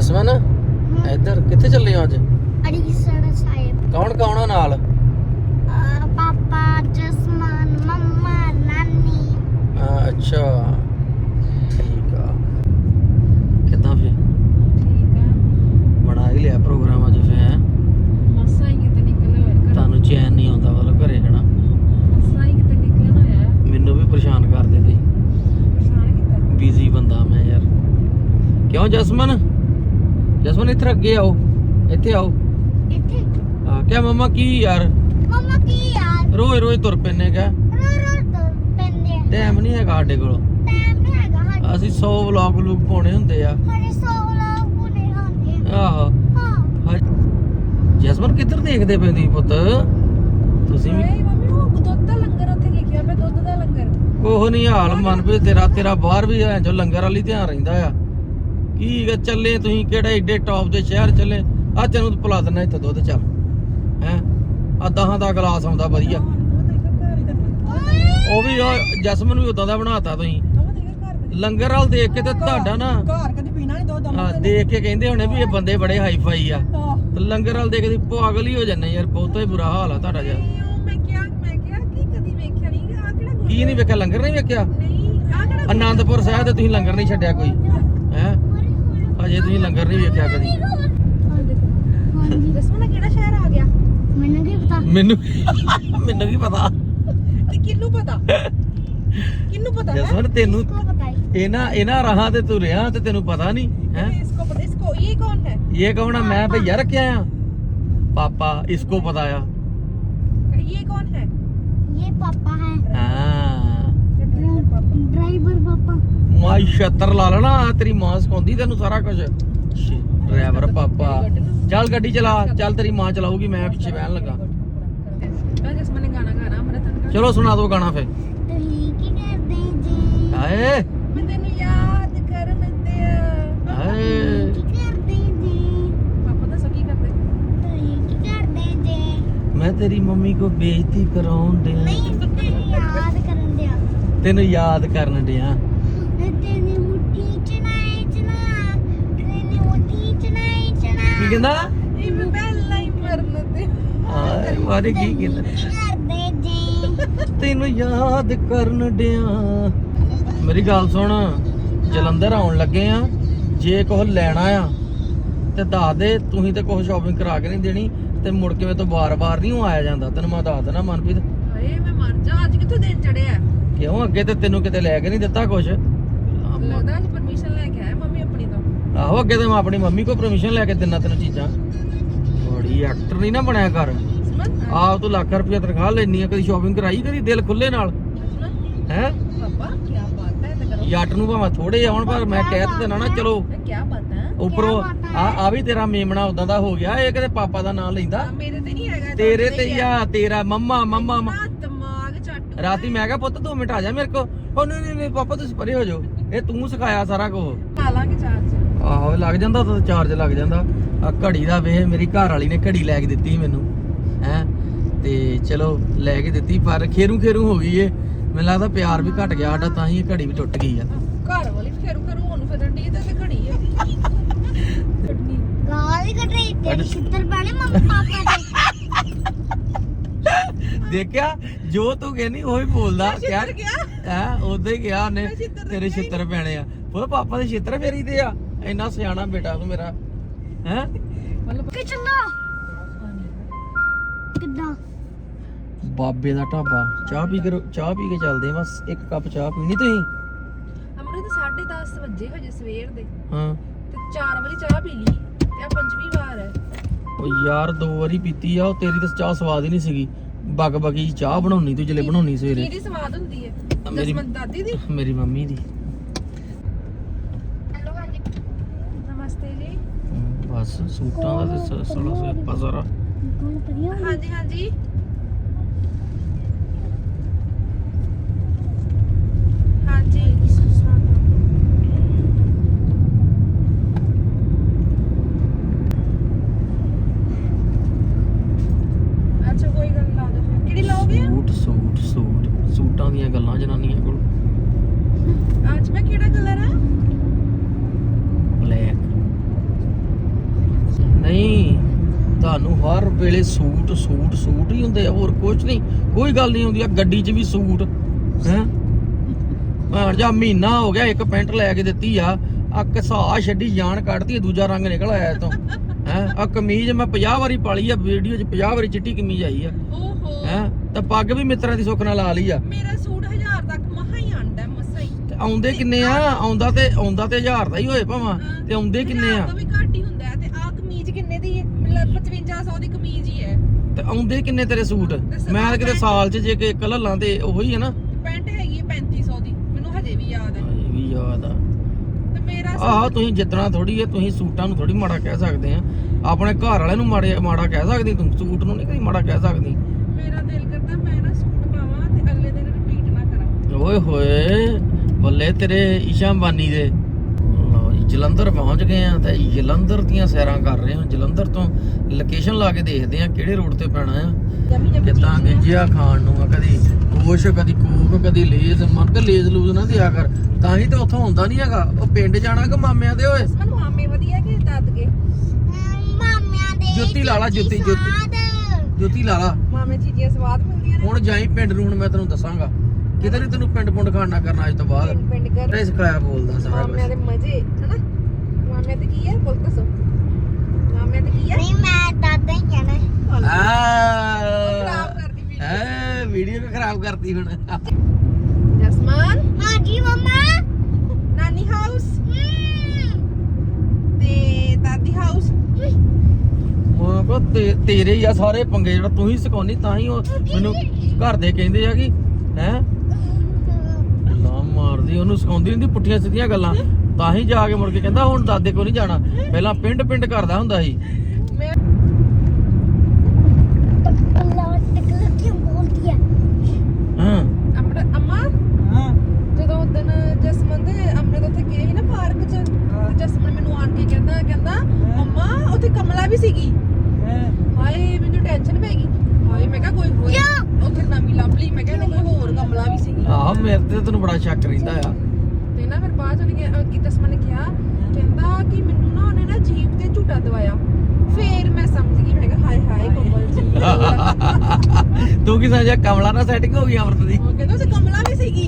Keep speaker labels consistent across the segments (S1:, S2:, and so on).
S1: ਜਸਮਨ ਇੱਧਰ ਕਿੱਥੇ ਚੱਲੇ ਹੋ ਅੱਜ?
S2: ਅੜੀਸਰ ਸਾਹਿਬ।
S1: ਕੌਣ ਕੌਣ ਆ ਨਾਲ?
S2: ਅਹ ਪਾਪਾ ਜਸਮਾਨ ਮੰਮਾ ਨਾਨੀ।
S1: ਆ, ਅੱਛਾ। ਠੀਕ ਆ। ਕਿੱਦਾਂ ਫੇ
S3: ਠੀਕ ਆ।
S1: ਬਣਾ ਹੀ ਲਿਆ ਪ੍ਰੋਗਰਾਮ ਅੱਜ ਫੇ ਹੈ?
S3: ਮਸਾਂ ਹੀ ਕਿਤੇ ਨਿਕਲੇ ਹੋਏ ਘਰ।
S1: ਤੁਹਾਨੂੰ ਚੈਨ ਨਹੀਂ ਆਉਂਦਾ ਮਤਲਬ ਘਰੇ ਹਨਾ?
S3: ਮਸਾਂ ਹੀ ਕਿਤੇ ਨਿਕਲਣਾ ਹੋਇਆ।
S1: ਮੈਨੂੰ ਵੀ ਪਰੇਸ਼ਾਨ ਕਰ ਦਿੰਦੇ
S3: ਪਰੇਸ਼ਾਨ ਕੀਤਾ?
S1: ਬਿਜ਼ੀ ਬੰਦਾ ਮੈਂ ਯਾਰ। ਕਿਉਂ ਜਸਮਨ ਜਸਮਨ ਇੱਧਰ ਅੱਗੇ ਆਓ ਇੱਥੇ ਆਓ।
S2: ਇੱਥੇ?
S1: ਆ ਕਿਆ ਮਮਾ ਕੀ ਯਾਰ?
S2: ਮੰਮਾ ਕੀ ਯਾਰ?
S1: ਰੋਜ਼ ਰੋਜ਼ ਤੁਰ ਪੈਨੇ ਕਾ
S2: ਰੋ ਰੋ ਤੋਂ ਪੈਂਦੇ ਆ।
S1: ਟਾਈਮ ਨਹੀਂ ਹੈਗਾ ਸਾਡੇ ਕੋਲ।
S2: ਟਾਈਮ ਨਹੀਂ ਹੈਗਾ ਸਾਡੇ
S1: ਅਸੀਂ 100 ਵਲੌਗ ਲੂਗ ਪਾਉਣੇ ਹੁੰਦੇ ਆ।
S2: ਹਰੇ ਹੁੰਦੇ।
S1: ਆਹੋ।
S2: ਹਾਂ।
S1: ਹਾਂ। ਜਸਮਨ ਕਿੱਧਰ ਦੇਖਦੇ ਪਏ ਤੁਸੀਂ ਪੁੱਤ? ਤੁਸੀਂ ਵੀ
S3: ਮੰਮੀ ਉਹ ਦੁੱਧ ਦਾ ਲੰਗਰ ਉੱਥੇ ਲਿਖਿਆ ਪਿਆ ਦੁੱਧ ਦਾ ਲੰਗਰ।
S1: ਕੋਹ ਨਹੀਂ ਹਾਲ ਮਨ ਵੀ ਤੇਰਾ ਤੇਰਾ ਬਾਹਰ ਵੀ ਐ ਜੋ ਲੰਗਰ ਵਾਲੀ ਧਿਆਨ ਰਹਿੰਦਾ ਆ। ਕੀ ਗਾ ਚੱਲੇ ਤੁਸੀਂ ਕਿਹੜੇ ਏਡੇ ਟੌਪ ਦੇ ਸ਼ਹਿਰ ਚੱਲੇ? ਆ ਤੈਨੂੰ ਪਿਲਾ ਦਿੰਦਾ ਇੱਥੇ ਦੁੱਧ ਚੱਲ। ਹੈ? ਆ ਦਹਾਂ ਦਾ ਗਲਾਸ ਆਉਂਦਾ ਵਧੀਆ। ਉਹ ਵੀ ਉਹ ਜਸਮਨ ਵੀ ਉਦਾਂ ਦਾ ਬਣਾਤਾ ਤੁਸੀਂ। ਲੰਗਰ ਵਾਲ ਦੇਖ ਕੇ ਤੇ ਤੁਹਾਡਾ ਨਾ
S3: ਘਰ ਕਦੀ ਪੀਣਾ ਨਹੀਂ ਦੁੱਧ
S1: ਆ, ਦੇਖ ਕੇ ਕਹਿੰਦੇ ਹੋਣੇ ਵੀ ਇਹ ਬੰਦੇ ਬੜੇ ਹਾਈ ਫਾਈ ਆ ਤੇ ਲੰਗਰ ਵਾਲ ਦੇਖ ਕੇ ਪਾਗਲ ਹੀ ਹੋ ਜਾਂਦੇ ਯਾਰ ਬਹੁਤਾ ਹੀ ਬੁਰਾ ਹਾਲ ਆ ਤੁਹਾਡਾ ਯਾਰ।
S3: ਮੈਂ ਕਿਹਾ ਮੈਂ ਕਿਹਾ ਕਿ ਕਦੀ ਵੇਖਿਆ ਨਹੀਂ ਆ ਕਿਹੜਾ ਗੁਰੂ-
S1: ਕੀ ਨਹੀਂ ਵੇਖਿਆ ਲੰਗਰ ਨਹੀਂ ਵੇਖਿਆ?
S3: ਨਹੀਂ ਆ ਕਿਹੜਾ
S1: ਆਨੰਦਪੁਰ ਸਾਹਿਬ ਤੇ ਤੁਸੀਂ ਲੰਗਰ ਨਹੀਂ ਛੱਡਿਆ ਕੋਈ। ਹੈ ਅਜੇ ਤੁਸੀਂ ਲੰਗਰ ਨਹੀਂ ਵੇਖਿਆ ਕਦੀ
S2: ਹਾਂਜੀ
S3: ਦਸਵਾਂ ਕਿਹੜਾ ਸ਼ਹਿਰ ਆ ਗਿਆ
S2: ਮੈਨੂੰ ਕੀ ਪਤਾ
S1: ਮੈਨੂੰ ਮੈਨੂੰ ਕੀ ਪਤਾ
S3: ਤੇ ਕਿੰਨੂੰ ਪਤਾ ਕਿੰਨੂੰ ਪਤਾ ਹੈ
S1: ਜਸਵਰ ਤੈਨੂੰ
S2: ਕੋ ਪਤਾ ਹੈ
S1: ਇਹਨਾਂ ਇਹਨਾਂ ਰਾਹਾਂ ਤੇ ਤੂੰ ਰਿਹਾ ਤੇ ਤੈਨੂੰ ਪਤਾ ਨਹੀਂ ਹੈ
S3: इसको पता इसको ये कौन है
S1: ਇਹ ਕੌਣ ਆ ਮੈਂ ਭਈਆ ਰੱਖਿਆ ਆ ਪਾਪਾ ਇਸਕੋ ਪਤਾ ਆ
S3: ये कौन है
S2: ਇਹ ਪਾਪਾ ਹੈ
S1: ਹਾਂ
S2: ਡਰਾਈਵਰ ਪਾਪਾ।
S1: ਮਾਈ ਛੱਤਰ ਲਾ ਲੈਣਾ ਤੇਰੀ ਮਾਂ ਸਿਖਾਉਂਦੀ ਤੈਨੂੰ ਸਾਰਾ ਕੁਝ ਡਰਾਈਵਰ ਪਾਪਾ। ਚੱਲ ਗੱਡੀ ਚਲਾ ਚੱਲ ਤੇਰੀ ਮਾਂ ਚਲਾਊਗੀ ਮੈਂ ਪਿੱਛੇ ਬਹਿਣ ਲੱਗਾ। ਚਲੋ ਸੁਣਾ ਦੋ ਗਾਣਾ ਫੇ ਹਾਏ
S3: ਮੈਂ ਤੈਨੂੰ ਯਾਦ ਕਰਨ ਤੇ
S1: ਹਾਏ
S2: ਕੀ ਕਰਦੇ ਜੀ?
S3: ਪਾਪਾ ਦੱਸੋ ਕੀ ਕਰਦੇ?
S2: ਤੁਸੀਂ ਕੀ ਕਰਦੇ ਜੀ?
S1: ਮੈਂ ਤੇਰੀ ਮੰਮੀ ਕੋ ਬੇਇੱਜ਼ਤੀ ਕਰਾਉਣ
S2: ਦੇ ਤੈਨੂੰ ਯਾਦ ਕਰਨ
S1: ਡਿਆ। ਤੈਨੂੰ ਯਾਦ ਕਰਨ ਡਿਆ। ਮੇਰੀ ਗੱਲ ਸੁਣ ਜਲੰਧਰ ਆਉਣ ਲੱਗੇ ਆ ਜੇ ਕੁਝ ਲੈਣਾ ਆ ਤੇ ਦੱਸ ਦੇ ਤੁਸੀਂ ਤੇ ਕੁਝ ਸ਼ਾਪਿੰਗ ਕਰਾ ਕੇ ਨਹੀਂ ਦੇਣੀ ਤੇ ਮੁੜ ਕੇ ਮੇਰੇ ਤੋਂ ਵਾਰ-ਵਾਰ ਨਹੀਂ ਉਹ ਆਇਆ ਜਾਂਦਾ। ਤੈਨੂੰ ਮੈਂ ਦੱਸ ਦੇਣਾ ਮਨਪ੍ਰੀਤ।
S3: ਹਾਏ ਮੈਂ ਮਰ ਜਾ ਅੱਜ ਕਿੱਥੋਂ ਦਿਨ ਚੜਿਆ
S1: ਕਿਉਂ? ਅੱਗੇ ਤੇ ਤੈਨੂੰ ਕਿਤੇ ਲੈ ਕੇ ਨਹੀਂ ਦਿੱਤਾ ਕੁਝ ਆਹੋ ਅੱਗੇ ਤੇ ਮੈਂ ਆਪਣੀ ਮੰਮੀ ਕੋ ਪਰਮਿਸ਼ਨ ਲੈ ਕੇ ਦਿੰਨਾ ਤੈਨੂੰ ਚੀਜ਼ਾਂ। ਬੜੀ ਐਕਟਰ ਨਹੀਂ ਨਾ ਬਣਿਆ ਕਰ ਆਹ ਤੂੰ ਲੱਖ ਰੁਪਏ ਤਨਖਾਹ ਲੈਣੀ ਆ ਕਦੀ ਸ਼ਾਪਿੰਗ ਕਰਾਈ ਕਦੀ ਦਿਲ ਖੁੱਲੇ ਨਾਲ। ਹੈ? ਯਾਟ ਨੂੰ ਭਾਵੇਂ ਥੋੜੇ ਆਉਣ ਪਰ ਮੈਂ ਕਹਿ ਤਾਂ ਦੇਣਾ ਨਾ ਚਲੋ।
S3: ਇਹ ਕੀ ਬਾਤ
S1: ਉੱਪਰੋਂ ਆ ਆ ਵੀ ਤੇਰਾ ਮੇਮਣਾ ਉਦਾਂ ਦਾ ਹੋ ਗਿਆ ਇਹ ਕਦੇ ਪਾਪਾ ਦਾ ਨਾਂ ਲੈਂਦਾ।
S3: ਆ, ਤੇ ਨਹੀਂ ਹੈਗਾ
S1: ਤੇਰੇ ਤੇ ਹੀ ਆ ਤੇਰਾ ਮੰਮਾ ਮੰਮਾ ਮੰਮਾ। ਰਾਤੀ ਮੈਂ ਕਿਹਾ ਪੁੱਤ 2 ਮਿੰਟ ਜਾ ਮੇਰੇ ਕੋ ਉਹ ਨਹੀਂ ਨਹੀਂ ਨਹੀਂ ਪਾਪਾ ਤੁਸੀਂ ਪਰੇ ਹੋ ਜਾਓ। ਇਹ ਤੂੰ ਸਿਖਾਇਆ ਸਾਰਾ ਕੁਝ ਆਹੋ ਲੱਗ ਜਾਂਦਾ ਤਾਂ ਚਾਰਜ ਲੱਗ ਜਾਂਦਾ। ਆ ਘੜੀ ਦਾ ਵੇਹ ਮੇਰੀ ਘਰ ਵਾਲੀ ਨੇ ਘੜੀ ਲੈ ਕੇ ਦਿੱਤੀ ਮੈਨੂੰ ਹੈ। ਤੇ ਚਲੋ ਲੈ ਕੇ ਦਿੱਤੀ ਪਰ ਖੇਰੂ ਖੇਰੂ ਹੋ ਗਈ ਏ। ਮੈਨੂੰ ਲੱਗਦਾ ਪਿਆਰ ਵੀ ਘਟ ਗਿਆ ਸਾਡਾ ਤਾਂ ਹੀ ਘੜੀ ਵੀ ਟੁੱਟ ਗਈ ਆ।
S3: ਘਰ ਵਾਲੀ ਫੇਰੂ ਕਰੂ ਹੁਣ ਫਿਰ ਡੀ ਤੇ ਘੜੀ ਹੈ
S2: ਗਾਲ ਹੀ ਕੱਢ ਤੇ ਛਿੱਤਰ ਪਾਣੇ ਮੰਮੀ ਪਾਪਾ ਦੇ।
S1: ਦੇਖਿਆ? ਜੋ ਤੂੰ ਕਹਿੰਦੀ ਉਹੀ ਬੋਲਦਾ। ਕਿਆ
S3: ਗਿਆ।
S1: ਹੈ? ਉਦੋਂ ਹੀ ਗਿਆ ਉਹਨੇ ਤੇਰੇ ਛਿੱਤਰ ਪੈਣੇ ਆ। ਉਹ ਪਾਪਾ ਦੇ ਛਿੱਤਰ ਫੇਰੀ ਦੇ ਆ। ਇੰਨਾ ਸਿਆਣਾ ਬੇਟਾ ਤੂੰ ਮੇਰਾ। ਹੈ?
S3: ਮਤਲਬ
S2: ਕਿ ਚੰਗਾ? ਕਿੱਦਾਂ?
S1: ਬਾਬੇ ਦਾ ਢਾਬਾ। ਚਾਹ ਪੀ ਕੇ ਚਾਹ ਪੀ ਕੇ ਚੱਲਦੇ ਆ ਬਸ। ਇੱਕ ਕੱਪ ਚਾਹ ਪੀਣੀ ਤੁਸੀਂ?
S3: ਅਮਰੇ ਤਾਂ 10:30 ਵਜੇ ਹਜੇ ਸਵੇਰ ਦੇ।
S1: ਹਾਂ।
S3: ਤੇ 4 ਵਾਰੀ ਚਾਹ ਪੀ ਲਈ। ਤੇ ਆ ਪੰਜਵੀਂ ਵਾਰ ਹੈ।
S1: ਉਹ ਯਾਰ ਦੋ ਵਾਰੀ ਪੀਤੀ ਆ। ਉਹ ਤੇਰੀ ਤਾਂ ਚਾਹ ਸਵਾਦ ਹੀ ਨਹੀਂ ਸੀਗੀ। ਬਗ ਬਗੀ ਚਾਹ ਬਣਾਉਣੀ ਤੂੰ ਜਲੇ ਬਣਾਉਣੀ ਸਵੇਰੇ?
S3: ਕਿਹਦੀ ਸਵਾਦ ਹੁੰਦੀ ਹੈ
S1: ਮੇਰੀ-
S3: ਦਸਮਨ ਦਾਦੀ ਦੀ।
S1: ਮੇਰੀ ਮੰਮੀ ਦੀ।
S2: ਹੈਲੋ ਹਾਂਜੀ।
S3: ਨਮਸਤੇ ਜੀ।
S1: ਬਸ ਸੂਟਾਂ ਦਾ ਤੇ ਸ-
S2: ਕੌਣ ਕਰਿਆ
S3: ਹਾਂਜੀ ਹਾਂਜੀ ਹਾਂਜੀ ਅੱਛਾ ਕੋਈ ਗੱਲ ਲਾ ਦੋ ਫਿਰ ਕਿਹੜੀ ਲਾਓਗੇ
S1: ਸੂਟ ਸੂਟ ਸੂਟ ਸੂਟਾਂ ਦੀਆਂ ਗੱਲਾਂ ਜਨਾਨੀਆਂ ਕੋਲ
S3: ਅੱਜ ਮੈਂ ਕਿਹੜਾ ਕਲਰ ਆ
S1: ਬਲੈਕ ਤੁਹਾਨੂੰ ਹਰ ਵੇਲੇ ਸੂਟ ਸੂਟ ਸੂਟ ਹੀ ਹੁੰਦੇ ਆ ਹੋਰ ਕੁਝ ਨਹੀਂ। ਕੋਈ ਗੱਲ ਨਹੀਂ ਹੁੰਦੀ ਆ ਗੱਡੀ 'ਚ ਵੀ ਸੂਟ ਹੈ? ਭਾਣ ਜਾ ਮਹੀਨਾ ਹੋ ਗਿਆ ਇੱਕ ਪੈਂਟ ਲੈ ਕੇ ਦਿੱਤੀ ਆ ਆ ਕਸਾ ਛੱਡੀ ਜਾਨ ਕੱਢਦੀ ਆ, ਦੂਜਾ ਰੰਗ ਨਿਕਲ ਆਇਆ ਤੋਂ ਹੈ? ਆ ਕਮੀਜ਼ ਮੈਂ 50 ਵਾਰੀ ਪਾਲੀ ਆ ਵੀਡੀਓ 'ਚ 50 ਵਾਰੀ ਚਿੱਟੀ ਕਮੀਜ਼ ਆਈ ਆ।
S3: ਓਹੋ।
S1: ਹੈ? ਤਾਂ ਪੱਗ ਵੀ ਮਿੱਤਰਾਂ ਦੀ ਸੁੱਖ ਨਾਲ ਲਾ ਲਈ ਆ।
S3: ਮੇਰਾ ਸੂਟ 1000 ਤੱਕ ਮਹਾ ਹੀ ਆਂਦਾ ਮਸਾ ਹੀ।
S1: ਤੇ ਆਉਂਦੇ ਕਿੰਨੇ ਆ? ਆਉਂਦਾ ਤੇ ਆਉਂਦਾ ਤੇ 1000 ਦਾ ਹੀ ਹੋਏ ਭਾਵਾਂ। ਤੇ ਆਉਂਦੇ ਕਿੰਨੇ ਆ?
S3: ਹਜ਼ਾਰ ਤੋਂ ਵੀ ਘੱਟ ਹੀ ਹੁੰਦਾ ਹੈ ਤੇ ਆ ਕਮੀਜ਼ ਕਿੰਨੇ ਦੀ ਹੈ ਮਤਲਬ 5500 ਦੀ ਕਮੀਜ਼ ਹੀ ਹੈ।
S1: ਤੇ ਆਉਂਦੇ ਕਿੰਨੇ ਤੇਰੇ ਸੂਟ? ਮੈਂ ਤਾਂ ਕਿਤੇ ਸਾਲ 'ਚ ਜੇ ਕਿ ਇੱਕ ਲੱਲਾਂ ਤੇ ਉਹੀ ਹੈ ਨਾ।
S3: ਪੈਂਟ ਹੈਗੀ ਹੈ 3500 ਦੀ ਮੈਨੂੰ ਹਜੇ ਵੀ ਯਾਦ ਹੈ।
S1: ਇਹ ਵੀ ਯਾਦ ਆ।
S3: ਤੇ ਮੇਰਾ
S1: ਆਹ ਤੁਸੀਂ ਜਿੱਦਣਾ ਥੋੜੀ ਹੈ ਤੁਸੀਂ ਸੂਟਾਂ ਨੂੰ ਥੋੜੀ ਮਾੜਾ ਕਹਿ ਸਕਦੇ ਆ। ਆਪਣੇ ਘਰ ਵਾਲਿਆਂ ਨੂੰ ਮਾੜੇ ਮਾੜਾ ਕਹਿ ਸਕਦੀ ਤੂੰ ਸੂਟ ਨੂੰ ਨਹੀਂ ਕਦੀ ਮਾੜਾ ਕਹਿ ਸਕਦੀ।
S3: ਮੇਰਾ ਦਿਲ ਕਰਦਾ ਮੈਂ ਨਾ ਸੂਟ ਪਾਵਾਂ ਤੇ ਅਗਲੇ ਦਿਨ ਰਿਪੀਟ ਨਾ ਕਰਾਂ।
S1: ਓਏ ਹੋਏ ਬੱਲੇ ਤੇਰੇ ਈਸ਼ਾ ਅੰਬਾਨੀ ਦੇ। ਜਲੰਧਰ ਪਹੁੰਚ ਗਏ ਆ ਤੇ ਜਲੰਧਰ ਦੀਆਂ ਸੈਰਾਂ ਕਰ ਰਹੇ ਹਾਂ। ਜਲੰਧਰ ਤੋਂ ਲੋਕੇਸ਼ਨ ਲਾ ਕੇ ਦੇਖਦੇ ਆ ਕਿਹੜੇ ਰੋਡ ਤੇ ਪੈਣਾ ਆ। ਕਿੱਦਾਂ ਗਿੱਜਿਆ ਖਾਣ ਨੂੰ ਆ ਕਦੀ ਕੋਸ਼ ਕਦੀ ਕੂਕ ਕਦੀ ਲੇਜ਼ ਮਨ ਤੇ ਲੇਜ਼ ਲੂਜ਼ ਨਾ ਦਿਆ ਕਰ। ਤਾਂ ਹੀ ਤਾਂ ਉੱਥੋਂ ਹੁੰਦਾ ਨਹੀਂ ਹੈਗਾ। ਉਹ ਪਿੰਡ ਜਾਣਾ ਕਿ ਮਾਮਿਆਂ ਦੇ ਓਏ?
S3: ਮਨ ਮਾਮੇ ਵਧੀਆ ਕਿ ਦਾਦਕੇ
S2: ਮਾਮਿਆਂ ਦੇ
S1: ਜੁੱਤੀ ਲਾ ਲਾ, ਜੁੱਤੀ, ਜੁੱਤੀ। ਜੁੱਤੀ ਲਾ ਲਾ।
S3: ਮਾਮੇ ਚੀਜ਼ੀਆਂ ਸਵਾਦ ਮਿਲਦੀਆਂ ਨੇ।
S1: ਹੁਣ ਜਾਈ ਪਿੰਡ ਨੂੰ ਹੁਣ ਮੈਂ ਤੈਨੂੰ ਦੱਸਾਂਗਾ। ਕਿਤੇ ਨਹੀਂ ਤੈਨੂੰ ਪਿੰਡ ਪੁੰਡ ਖਾਣਾ ਕਰਨਾ ਅੱਜ ਤੋਂ ਬਾਅਦ।
S3: ਪਿੰਡ ਪਿੰਡ ਕਰ।
S1: ਇਹ ਸਿਖਾਇਆ ਬੋਲਦਾ ਸਾਰਾ
S3: ਮਾਮਿਆਂ ਦੇ ਮਜ਼ੇ ਹਨਾ? ਮਾਮਿਆਂ ਤੇ ਕੀ ਹੈ ਬੋਲ ਦੱਸੋ ਮਾਮਿਆਂ ਤੇ ਕੀ ਹੈ
S2: ਨਹੀਂ ਮੈਂ ਦਾਦਾ ਹੀ ਕਹਿਣਾ
S3: ਖਰਾਬ ਕਰਦੀ ਵੀਡੀਓ
S1: ਐ ਵੀਡੀਓ ਕੋ ਖਰਾਬ ਕਰਤੀ ਹੁਣ।
S3: ਜਸਮਾਨ?
S2: ਹਾਂਜੀ ਮਮਾ।
S3: ਨਾਨੀ ਹਾਊਸ ਤੇ ਦਾਦੀ ਹਾਊਸ
S1: ਮਾਂ ਕੋ ਤੇਰੇ ਹੀ ਆ ਸਾਰੇ ਪੰਗੇ ਜਿਹੜਾ ਤੂੰ ਹੀ ਸਿਖਾਉਣੀ ਤਾਂ ਹੀ ਉਹ ਮੈਨੂੰ ਘਰ ਦੇ ਕਹਿੰਦੇ ਆ ਕਿ ਹੈ? ਮਾਰਦੀ ਉਹਨੂੰ ਸਿਖਾਉਂਦੀ ਹੁੰਦੀ ਪੁੱਠੀਆਂ ਸਿੱਧੀਆਂ ਗੱਲਾਂ। ਤਾਂ ਹੀ ਜਾ ਕੇ ਮੁੜ ਕੇ ਕਹਿੰਦਾ ਹੁਣ ਦਾਦੇ ਕੋ ਨਹੀਂ ਜਾਣਾ। ਪਹਿਲਾਂ ਪਿੰਡ ਪਿੰਡ ਕਰਦਾ ਹੁੰਦਾ ਸੀ।
S3: ਕਹਿੰਦਾ ਕਹਿੰਦਾ ਅੰਮਾ ਉੱਥੇ ਕਮਲਾ ਵੀ ਸੀਗੀ? ਹਾਏ ਮੈਨੂੰ ਟੈਨਸ਼ਨ ਪੈ ਗਈ। ਹਾਏ ਮੈਂ ਕਿਹਾ ਕੋਈ ਹੋਈ ਉੱਥੇ ਨਵੀਂ ਲੱਭ ਲਈ ਮੈਂ ਕਿਹਾ ਇਹਨੇ ਕੋਈ ਹੋਰ ਕਮਲਾ ਵੀ ਸੀਗੀ।
S1: ਆਹ ਮੇਰੇ ਤੇ ਤੈਨੂੰ ਬੜਾ ਸ਼ੱਕ ਰਹਿੰਦਾ ਆ।
S3: ਤੇ ਨਾ ਫਿਰ ਬਾਅਦ ਉਹਨੇ ਕਿਹਾ ਕਿ ਜਸਮਨ ਨੇ ਕਿਹਾ ਕਹਿੰਦਾ ਕਿ ਮੈਨੂੰ ਨਾ ਉਹਨੇ ਨਾ ਜੀਪ ਤੇ ਝੂਟਾ ਦਵਾਇਆ। ਫੇਰ ਮੈਂ ਸਮਝ ਗਈ ਮੈਂ ਕਿਹਾ ਹਾਏ ਹਾਏ ਕਮਲ ਜੀ।
S1: ਤੂੰ ਕੀ ਸਮਝਿਆ? ਕਮਲਾ ਨਾਲ ਸੈਟਿੰਗ ਹੋ ਗਈ ਅਮਰਤ ਦੀ?
S3: ਉਹ ਕਹਿੰਦਾ ਉਹ ਕਮਲਾ ਵੀ ਸੀਗੀ।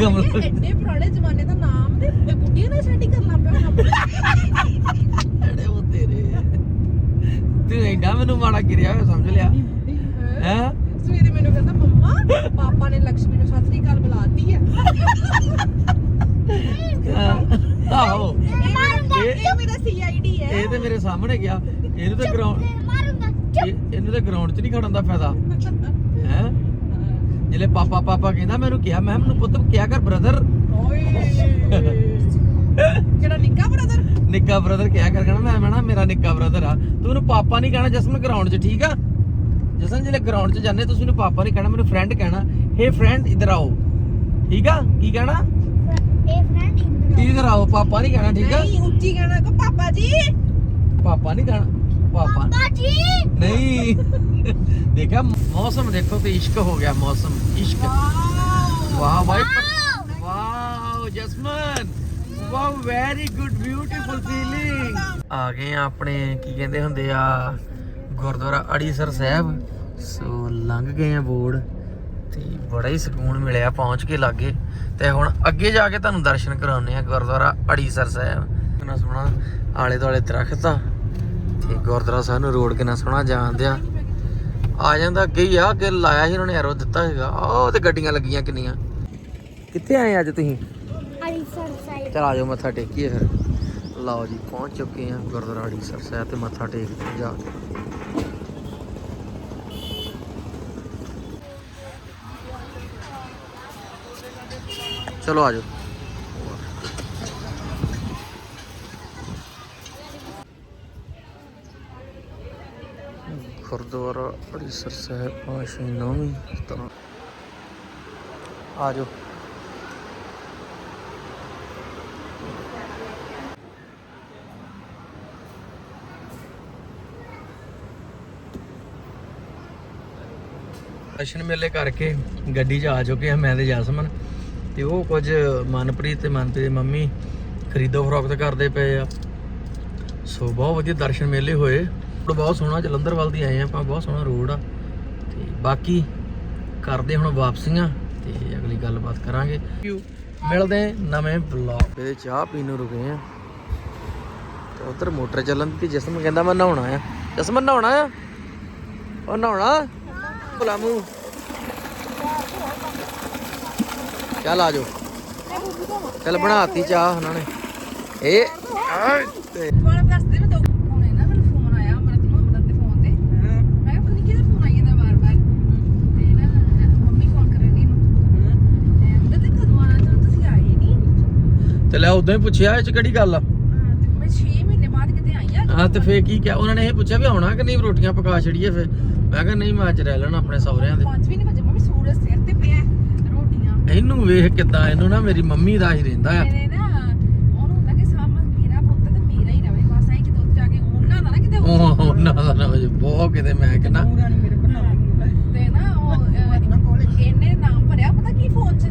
S1: ਕਮਲਾ।
S3: ਐਡੇ ਪੁਰਾਣੇ ਜ਼ਮਾਨੇ ਦਾ ਨਾਮ ਤੇ ਇਹ ਬੁੱਢੀਆਂ ਨੇ ਸੈਟਿੰਗ ਕਰਨਾ ਪਿਆ ਹੁਣ
S1: ਅੜੇ ਉਹ ਤੇਰੇ। ਤੂੰ ਐਡਾ ਮੈਨੂੰ ਮਾੜਾ ਗਿਰਿਆ ਹੋਇਆ ਸਮਝ ਲਿਆ? ਹੈ।
S3: ਸਵੇਰੇ ਮੈਨੂੰ ਕਹਿੰਦਾ ਮੰਮਾ ਪਾਪਾ ਨੇ ਲక్ష్ਮੀ ਨੂੰ ਸਤਿ ਸ੍ਰੀ ਅਕਾਲ ਬੁਲਾਤੀ ਹੈ।
S1: ਆਹੋ।
S3: ਇਹ
S1: ਇਹ-
S3: ਇਹ ਮੇਰਾ ਸੀਆਈਡੀ ਹੈ।
S1: ਇਹ ਤੇ ਮੇਰੇ ਸਾਹਮਣੇ ਗਿਆ। ਇਹਨੂੰ ਤਾਂ ਗਰਾਊਂਡ
S2: ਮਾਰੂੰਗਾ
S1: ਇਹਨੂੰ ਤਾਂ ਗਰਾਊਂਡ 'ਚ ਨਹੀਂ ਖੜਨ ਦਾ ਫਾਇਦਾ। ਹੈ? ਜਿਲੇ ਪਾਪਾ ਪਾਪਾ ਕਹਿੰਦਾ ਮੈਨੂੰ ਕਿਹਾ ਮੈਂ ਮੈਨੂੰ ਪੁੱਤ ਕਿਹਾ ਕਰ ਬ੍ਰਦਰ
S3: ਓਏ। ਕਿਹੜਾ ਨਿੱਕਾ ਬ੍ਰਦਰ
S1: ਨਿੱਕਾ ਬ੍ਰਦਰ ਕਿਹਾ ਕਰ ਮੈਂ ਮੈਂ ਮੇਰਾ ਨਿੱਕਾ ਬ੍ਰਦਰ ਆ। ਤੂੰ ਉਹਨੂੰ ਪਾਪਾ ਨਹੀਂ ਕਹਿਣਾ ਜਸਮਨ ਗਰਾਊਂਡ 'ਚ ਠੀਕ ਆ? ਜਸਨ ਜਿਲੇ ਗਰਾਊਂਡ 'ਚ ਜਾਂਦੇ ਤੁਸੀਂ ਉਹਨੂੰ ਪਾਪਾ ਨਹੀਂ ਕਹਿਣਾ ਮੈਨੂੰ ਫਰੈਂਡ ਕਹਿਣਾ ਹੇ ਫਰੈਂਡ ਇਧਰ ਆਓ। ਠੀਕ ਆ? ਕੀ ਕਹਿਣਾ?
S2: ਇਹ ਫਰੈਂਡ
S1: ਇਧਰ ਆਓ। ਪਾਪਾ ਨਹੀਂ ਕਹਿਣਾ ਠੀਕ ਆ?
S3: ਨਹੀਂ ਉੱਚੀ ਕਹਿਣਾ ਕੋ ਪਾਪਾ ਜੀ।
S1: ਪਾਪਾ ਨਹੀਂ ਕਹਿਣਾ ਪਾਪਾ।
S2: ਪਾਪਾ ਜੀ।
S1: ਨਹੀਂ। ਦੇਖਿਆ ਮੌਸਮ ਦੇਖੋ ਤੇ ਇਸ਼ਕ ਹੋ ਗਿਆ ਮੌਸਮ ਇਸ਼ਕ। ਵਾਹ ਭਾਈ wow Jasman. Wow very good beautiful feeling ਆ ਗਏ ਆ ਆਪਣੇ ਕੀ ਕਹਿੰਦੇ ਹੁੰਦੇ ਆ ਗੁਰਦੁਆਰਾ ਅੜੀਸਰ ਸਾਹਿਬ। ਸੋ ਲੰਘ ਗਏ ਆ ਬੋਰਡ ਤੇ ਬੜਾ ਹੀ ਸਕੂਨ ਮਿਲਿਆ ਪਹੁੰਚ ਕੇ ਲਾਗੇ। ਤੇ ਹੁਣ ਅੱਗੇ ਜਾ ਕੇ ਤੁਹਾਨੂੰ ਦਰਸ਼ਨ ਕਰਾਉਣੇ ਆ ਗੁਰਦੁਆਰਾ ਅੜੀਸਰ ਸਾਹਿਬ। ਕਿੰਨਾ ਸੋਹਣਾ ਆਲੇ ਦੁਆਲੇ ਦਰਖਤ ਆ। ਤੇ ਗੁਰਦੁਆਰਾ ਸਾਹਿਬ ਨੂੰ ਰੋਡ ਕਿੰਨਾ ਸੋਹਣਾ ਜਾਂਦੇ ਆ ਆ ਜਾਂਦਾ ਅੱਗੇ ਹੀ ਆ ਅੱਗੇ ਲਾਇਆ ਸੀ ਉਹਨਾਂ ਨੇ ਐਰੋ ਦਿੱਤਾ ਹੈਗਾ ਉਹ ਤੇ ਗੱਡੀਆਂ ਲੱਗੀਆਂ ਕਿੰਨੀਆਂ। ਕਿੱਥੇ ਆਏ ਅੱਜ ਤੁਸੀਂ?
S2: ਹਰੀਸਰ ਸਾਈਡ
S1: ਚਲ ਆਜੋ ਮੱਥਾ ਟੇਕੀਏ ਫਿਰ। ਲਓ ਜੀ ਪਹੁੰਚ ਚੁੱਕੇ ਆ ਗੁਰਦੁਆਰਾ ਅੜੀਸਰ ਸਾਹਿਬ ਤੇ ਮੱਥਾ ਟੇਕਦੇ ਹਾਂ ਜਾ। ਕੇ ਚਲੋ ਆ ਜਾਓ। ਗੁਰਦੁਆਰਾ ਅੜੀਸਰ ਸਾਹਿਬ ਪਾਸ਼ੀ ਨੌਵੀਂ ਤਰ੍ਹਾਂ। ਆਜੋ ਦਰਸ਼ਨ ਮੇਲੇ ਕਰਕੇ ਗੱਡੀ 'ਚ ਆ ਚੁੱਕੇ ਆ, ਮੈਂ ਤੇ ਜਸਮਨ। ਤੇ ਉਹ ਕੁਝ ਮਨਪ੍ਰੀਤ ਤੇ ਮਨਪ੍ਰੀਤ ਦੀ ਮੰਮੀ ਖਰੀਦੋ ਫਰੋਖਤ ਕਰਦੇ ਪਏ ਆ। ਸੋ ਬਹੁਤ ਵਧੀਆ ਦਰਸ਼ਨ ਮੇਲੇ ਹੋਏ। ਰੋਡ ਬਹੁਤ ਸੋਹਣਾ ਜਲੰਧਰ ਵੱਲ ਦੀ ਆਏ ਆਪਾਂ, ਬਹੁਤ ਸੋਹਣਾ ਰੋਡ ਆ। ਤੇ ਬਾਕੀ ਕਰਦੇ ਹੁਣ ਵਾਪਸੀਆਂ ਤੇ ਅਗਲੀ ਗੱਲਬਾਤ ਕਰਾਂਗੇ। ਮਿਲਦੇ ਨਵੇਂ ਬਲੌਗ ਇਹਦੇ ਚਾਹ ਪੀਣ ਨੂੰ ਰੁਕੇ ਆ। ਤੇ ਉਧਰ ਮੋਟਰ ਚੱਲਣ ਦੀ ਜਿਸਮ ਕਹਿੰਦਾ ਮੈਂ ਨਹਾਉਣਾ ਆ। ਜਿਸਮ ਨਹਾਉਣਾ ਆ? ਉਹ ਨਹਾਉਣਾ? ਬੁਲਾਮੂ ਚੱਲ ਆ ਜਾਓ। ਚੱਲ ਬਣਾਤੀ ਚਾਹ ਉਹਨਾਂ ਨੇ। ਇਹ ਤੇ।
S3: ਤੇ
S1: ਲੈ ਉਦੋਂ ਹੀ ਪੁੱਛਿਆ ਇਹ ਚ ਕਿਹੜੀ ਗੱਲ ਆ?
S3: ਹਾਂ, ਤੇ ਮੈਂ 6 ਮਹੀਨੇ ਬਾਅਦ ਕਿਤੇ ਆਈ ਆ।
S1: ਹਾਂ ਤੇ ਫੇਰ ਕੀ ਕਿਹਾ? ਉਹਨਾਂ ਨੇ ਇਹ ਪੁੱਛਿਆ ਵੀ ਆਉਣਾ ਕਿ ਨਹੀਂ ਰੋਟੀਆਂ ਪਕਾ ਛੜੀਏ ਫੇਰ? ਮੈਂ ਕਿਹਾ ਨਹੀਂ ਮੈਂ ਅੱਜ ਰਹਿ ਲੈਣਾ ਆਪਣੇ ਸਹੁਰਿਆਂ ਦੇ।
S3: ਪੰਜ ਵੀ ਨਹੀਂ ਵਜੇ ਮੰਮੀ ਸੂਰਜ ਸਿਰ ਤੇ ਪਿਆ ਰੋਟੀਆਂ
S1: ਇਹਨੂੰ ਵੇਖ ਕਿਦਾਂ ਇਹਨੂੰ ਨਾ ਮੇਰੀ ਮੰਮੀ ਦਾ ਹੀ ਰਹਿੰਦਾ ਆ।
S3: ਮੇਰੇ ਨਾ ਉਹਨੂੰ ਹੁੰਦਾ ਕਿ ਸਾਮ ਮੇਰਾ ਪੁੱਤ ਤੇ ਮੇਰਾ ਹੀ ਰਵੇ ਬਸ ਐ ਕਿਤੇ ਉੱਥੇ ਜਾ ਕੇ ਉਹਨਾਂ ਦਾ ਨਾ ਕਿਤੇ
S1: ਉਹ ਉਹਨਾਂ ਦਾ ਨਾ ਹੋ ਜੇ ਬਹੁਤ ਕਿਤੇ ਮੈਂ ਕਹਿੰਦਾ।
S3: ਤੇ ਨਾ ਉਹ ਅਹ, ਇਹਨੇ ਨਾਮ ਭਰਿਆ ਪਤਾ ਕੀ ਫੋਨ 'ਚ?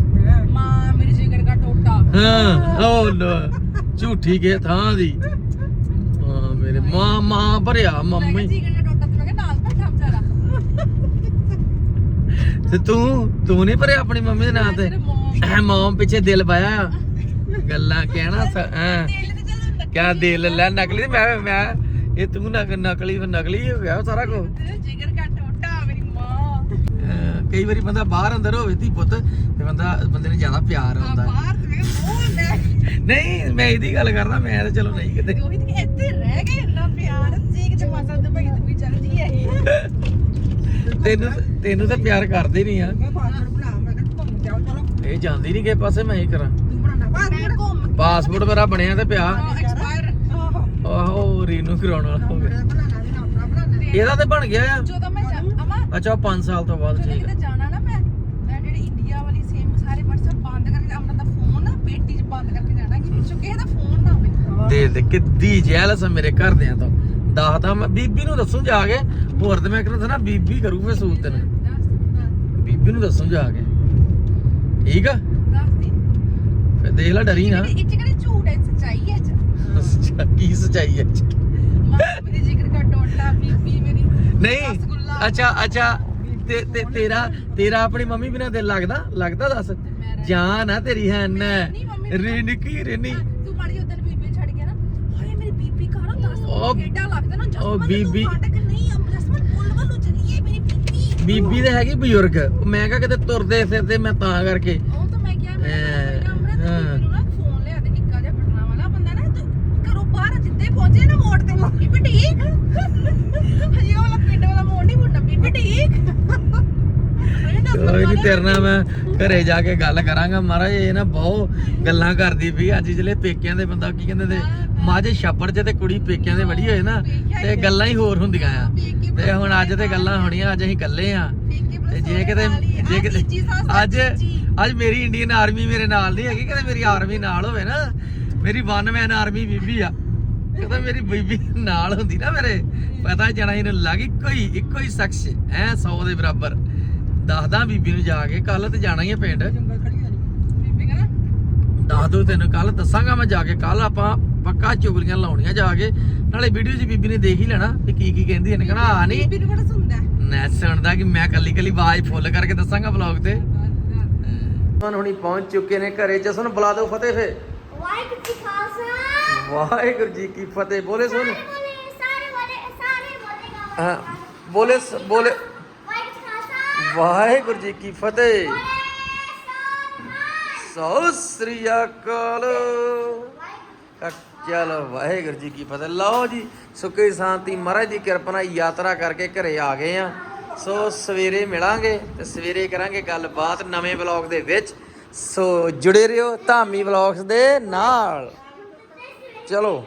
S3: ਮਾਂ ਮੇਰੀ ਜਿਗਰ ਦਾ ਟੋਟਾ।
S1: ਹਾਂ ਉਹ ਲੋ ਝੂਠੀ ਕੇ ਥਾਂ ਦੀ। ਹਾਂ ਮੇਰੇ ਮਾਂ ਮਾਂ ਭਰਿਆ ਮੰਮੀ
S3: ਜਿਗਰ ਦਾ ਟੋਟਾ ਤੇ ਮੈਂ ਕਿਹਾ ਨਾਲ ਬੈਠਾ ਵਿਚਾਰਾ
S1: ਤੇ ਤੂੰ ਤੂੰ ਨਹੀਂ ਭਰਿਆ ਆਪਣੀ ਮੰਮੀ ਦੇ ਨਾਂ ਤੇ?
S3: ਮੌਮ
S1: ਐ ਮਾਂ ਪਿੱਛੇ ਦਿਲ ਪਾਇਆ? ਆ। ਗੱਲਾਂ ਕਹਿਣਾ ਹਾਂ। ਕਿਆ ਦਿਲ ਲੈ ਨਕਲੀ ਮੈਂ ਮੈਂ ਇਹ ਤੂੰ ਨਕ ਨਕਲੀ ਨਕਲੀ ਹੋ ਗਿਆ ਸਾਰਾ ਕੁਝ
S3: ਜਿਗਰ ਦਾ ਟੋਟਾ ਮੇਰੀ ਮਾਂ।
S1: ਅਹ ਕਈ ਵਾਰੀ ਬੰਦਾ ਬਾਹਰ ਅੰਦਰ ਹੋਵੇ ਧੀ ਪੁੱਤ ਤੇ ਬੰਦਾ ਬੰਦੇ ਨੂੰ ਜ਼ਿਆਦਾ ਪਿਆਰ
S3: ਆ
S1: ਆਉਂਦਾ ਹੈ।
S3: ਬਾਹਰ ਤੇ ਮੋਹ ਲੈ
S1: ਨਹੀਂ ਮੈਂ ਇਹਦੀ ਗੱਲ ਕਰਦਾ ਮੈਂ ਤਾਂ ਚਲੋ ਨਹੀਂ ਕਿਤੇ।
S3: ਉਹੀ ਤੇ ਇੱਥੇ ਰਹਿ ਗਏ ਇੰਨਾ ਪਿਆਰ। ਜੀਗ ਚ ਮਾਸਾ ਤੇ ਭਾਈ ਤੂੰ ਵੀ ਚੱਲ ਜੀ
S1: ਤੈਨੂੰ ਤੈਨੂੰ ਤਾਂ ਪਿਆਰ ਕਰਦੇ ਨਹੀਂ ਆ। ਇਹ ਜਾਂਦੀ ਨਹੀਂ ਕਿਸੇ ਪਾਸੇ ਮੈਂ ਹੀ ਕਰਾਂ।
S3: ਘੁੰਮ
S1: ਪਾਸਪੋਰਟ ਮੇਰਾ ਬਣਿਆ ਤੇ ਪਿਆ।
S3: ਐਕਸਪਾਇਰ
S1: ਆਹੋ। ਰੀਨੂ ਕਰਾਉਣ ਵਾਲਾ ਹੋ ਗਿਆ। ਇਹਦਾ ਤੇ ਬਣ ਗਿਆ ਆ।
S3: ਜਦੋਂ ਮੈਂ ਜਾ- ਅਮਾ
S1: ਅੱਛਾ 5 ਸਾਲ ਤੋਂ ਬਾਅਦ
S3: ਜਦੋਂ
S1: ਠੀਕ
S3: ਕਿਤੇ ਜਾਣਾ ਨਾ ਮੈਂ ਮੈਂ ਜਿਹੜੀ ਇੰਡੀਆ ਵਾਲੀ ਸੇਮ ਸਾਰੇ WhatsApp ਬੰਦ ਕਰਕੇ ਆਪਣਾ ਦਾ ਫੋਨ ਨਾ ਪੇਟੀ 'ਚ ਬੰਦ ਕਰਕੇ ਜਾਣਾ ਕਿ ਪਿੱਛੋਂ ਕਿਸੇ ਦਾ ਫੋਨ ਨਾ ਹੋਵੇ
S1: ਦੇ ਦੇ ਕਿੱਦੀ ਜੈਲਸ ਆ ਮੇਰੇ ਘਰਦਿਆਂ ਤੋਂ। ਦੱਸਦਾ ਮੈਂ ਬੀਬੀ ਨੂੰ ਦੱਸੂ ਜਾ ਕੇ। ਹੋਰ ਤੇ ਮੈਂ ਕਹਿੰਦਾ ਨਾ ਬੀਬੀ ਕਰੂ ਫੇ ਸੂਤ ਤੈਨੂੰ। ਬੀਬੀ ਨੂੰ ਦੱਸੂ ਜਾ ਕੇ। ਠੀਕ ਆ? ਫੇ ਦੇਖ ਲੈ ਡਰੀ ਨਾ।
S3: ਇਹ ਚ ਕਿਹੜੀ ਝੂਠ ਹੈ ਸੱਚਾਈ ਹੈ ਚ?
S1: ਕੀ ਸਚਾਈ ਹੈ
S3: ਮਾਂ ਮੇਰੀ ਜਿਗਰ ਦਾ ਟੋਟਾ ਬੀਬੀ ਮੇਰੀ।
S1: ਨਹੀਂ
S3: ਰਸਗੁੱਲਾ।
S1: ਅੱਛਾ ਅੱਛਾ ਤੇ ਤੇ ਤੇਰਾ ਤੇਰਾ ਆਪਣੀ ਮੰਮੀ ਬਿਨਾ ਦਿਲ ਲੱਗਦਾ? ਲੱਗਦਾ ਦੱਸ? ਜਾਨ ਆ ਤੇਰੀ ਹੈ ਨਾ।
S3: ਨਹੀਂ, ਮੰਮੀ ਨੂੰ-
S1: ਰੀ ਨਿੱਕੀ ਰਿੰਨੀ
S3: ਤੂੰ ਮਾੜੀ ਉਦੋਂ ਬੀਬੀ ਨੂੰ ਛੱਡ ਗਿਆ ਨਾ ਹਾਏ ਮੇਰੀ ਬੀਬੀ ਘਰ ਦੱਸ
S1: ਉਹ-
S3: ਕਿੱਡਾ ਲੱਗਦਾ ਨਾ
S1: ਉਹ
S3: ਜਸਮਨ
S1: ਬੀਬੀ-
S3: ਤੂੰ ਫਾਟਕ ਨਹੀਂ ਜਸਮਨ ਪੁੱਲ ਵੱਲੋਂ ਚਲੀਏ ਮੇਰੀ ਬੀਬੀ।
S1: ਬੀਬੀ ਦੇ ਹੈਗੀ ਬਜ਼ੁਰਗ। ਮੈਂ ਕਿਹਾ ਕਿਤੇ ਤੁਰਦੇ ਫਿਰਦੇ ਮੈਂ ਤਾਂ ਕਰਕੇ।
S3: ਉਹ ਤਾਂ ਮੈਂ ਕਿਹਾ ਮੈਂ
S1: ਹਾਂ।
S3: ਬੀਬੀ ਨੂੰ ਫੋਨ ਲਿਆ ਦੇ ਨਿੱਕਾ ਜਿਹਾ ਬਟਨਾ ਵਾਲਾ। ਬੰਦਾ ਨਾ ਤੂੰ ਘਰੋਂ ਬਾਹਰ ਜਿੱਦੇ ਪਹੁੰਚੇ ਨਾ ਮੋੜ ਤੇ ਬੀਬੀ ਠੀਕ? ਹਜੇ ਉਹ ਵਾਲਾ ਪਿੰਡ ਵਾਲਾ ਮੋੜ ਨਹੀਂ ਮੁੰਡਾ ਬੀਬੀ ਨਾ
S1: ਕੋਈ ਨਹੀਂ ਤੇਰੇ ਨਾਲ ਮੈਂ ਘਰੇ ਜਾ ਕੇ ਗੱਲ ਕਰਾਂਗਾ। ਮਹਾਰਾਜ ਇਹ ਨਾ ਬਹੁਤ ਗੱਲਾਂ ਕਰਦੀ ਵੀ ਅੱਜ ਜਿਹੜੇ ਪੇਕਿਆਂ ਦੇ ਬੰਦਾ ਕੀ ਕਹਿੰਦੇ ਨੇ ਮਾਝੇ ਛਾਪੜ 'ਚ ਤੇ ਕੁੜੀ ਪੇਕਿਆਂ ਦੇ ਵੜੀ ਹੋਏ ਨਾ ਤੇ ਗੱਲਾਂ ਹੀ ਹੋਰ ਹੁੰਦੀਆਂ ਆ। ਤੇ ਹੁਣ ਅੱਜ ਤੇ ਗੱਲਾਂ ਹੋਣੀਆਂ ਅੱਜ ਅਸੀਂ ਇਕੱਲੇ ਆ। ਤੇ ਜੇ ਕਿਤੇ ਜੇ ਕਿਤੇ ਅੱਜ ਅੱਜ ਮੇਰੀ ਇੰਡੀਅਨ ਆਰਮੀ ਮੇਰੇ ਨਾਲ ਨਹੀਂ ਹੈਗੀ ਕਿਤੇ ਮੇਰੀ ਆਰਮੀ ਨਾਲ ਹੋਵੇ ਨਾ। ਮੇਰੀ ਵਨ ਮੈਨ ਆਰਮੀ ਬੀਬੀ ਆ। ਕਹਿੰਦਾ ਮੇਰੀ ਬੀਬੀ ਨਾਲ ਹੁੰਦੀ ਨਾ ਮੇਰੇ। ਪਤਾ ਜਣਾ ਇਹਨੂੰ ਲੱਗ ਇੱਕੋ ਹੀ ਇੱਕੋ ਹੀ ਸ਼ਖਸ ਐ 100 ਦੇ ਬਰਾਬਰ। ਦੱਸਦਾ ਬੀਬੀ ਨੂੰ ਜਾ ਕੇ ਕੱਲ ਤੇ ਜਾਣਾ ਹੀ ਆ ਪਿੰਡ।
S3: ਬੀਬੀ ਕਹਿੰਦਾ
S1: ਦੱਸ ਦੋ ਤੈਨੂੰ ਕੱਲ ਦੱਸਾਂਗਾ ਮੈਂ ਜਾ ਕੇ ਕੱਲ ਆਪਾਂ ਪੱਕਾ ਚੁਗਲੀਆਂ ਲਾਉਣੀਆਂ ਜਾ ਕੇ। ਨਾਲੇ ਵੀਡੀਓ 'ਚ ਬੀਬੀ ਨੇ ਦੇਖ ਹੀ ਲੈਣਾ ਕਿ ਕੀ ਕੀ ਕਹਿੰਦੀ ਇਹਨੇ ਕਹਣਾ ਆ ਨਹੀਂ
S3: ਬੀਬੀ ਨੂੰ ਸੁਣਦਾ
S1: ਮੈਂ ਸੁਣਦਾ ਕਿ ਮੈਂ ਕੱਲੀ ਕੱਲੀ ਆਵਾਜ਼ ਫੁੱਲ ਕਰਕੇ ਦੱਸਾਂਗਾ ਵਲੌਗ ਤੇ। ਹੁਣ ਹੁਣੀ ਪਹੁੰਚ ਚੁੱਕੇ ਨੇ ਘਰੇ। ਜਸਨ ਬੁਲਾ ਦਿਓ ਫਤਿਹ ਫੇ
S2: ਵਾਹਿਗੁਰੂ ਜੀ ਖਾਲਸਾ।
S1: ਵਾਹਿਗੁਰੂ ਜੀ ਕੀ ਫਤਿਹ। ਬੋਲੇ ਸੁਣ
S2: ਬੋਲੇ ਸਾਰੇ ਬੋਲੇ ਸਾਰੇ ਬੋਲੇਗਾ।
S1: ਹਾਂ ਬੋਲੇ ਬੋਲੇ ਵਾਹਿਗੁਰੂ ਜੀ ਕੀ ਫਤਿਹ।
S2: ਬੋਲੇ
S1: ਸਤਿ ਸ੍ਰੀ ਅਕਾਲ। ਕ- ਚਲੋ ਵਾਹਿਗੁਰੂ ਜੀ ਕੀ ਫਤਿਹ। ਲਓ ਜੀ, ਸੁਖੀ ਸ਼ਾਂਤੀ ਮਹਾਰਾਜ ਦੀ ਕਿਰਪਾ ਨਾਲ ਯਾਤਰਾ ਕਰਕੇ ਘਰੇ ਆ ਗਏ ਆ। ਸੋ ਸਵੇਰੇ ਮਿਲਾਂਗੇ ਤੇ ਸਵੇਰੇ ਕਰਾਂਗੇ ਗੱਲਬਾਤ ਨਵੇਂ ਵਲੌਗ ਦੇ ਵਿੱਚ। ਸੋ ਜੁੜੇ ਰਹੋ ਧਾਮੀ ਵਲੌਗਸ ਦੇ ਨਾਲ। ਚਲੋ।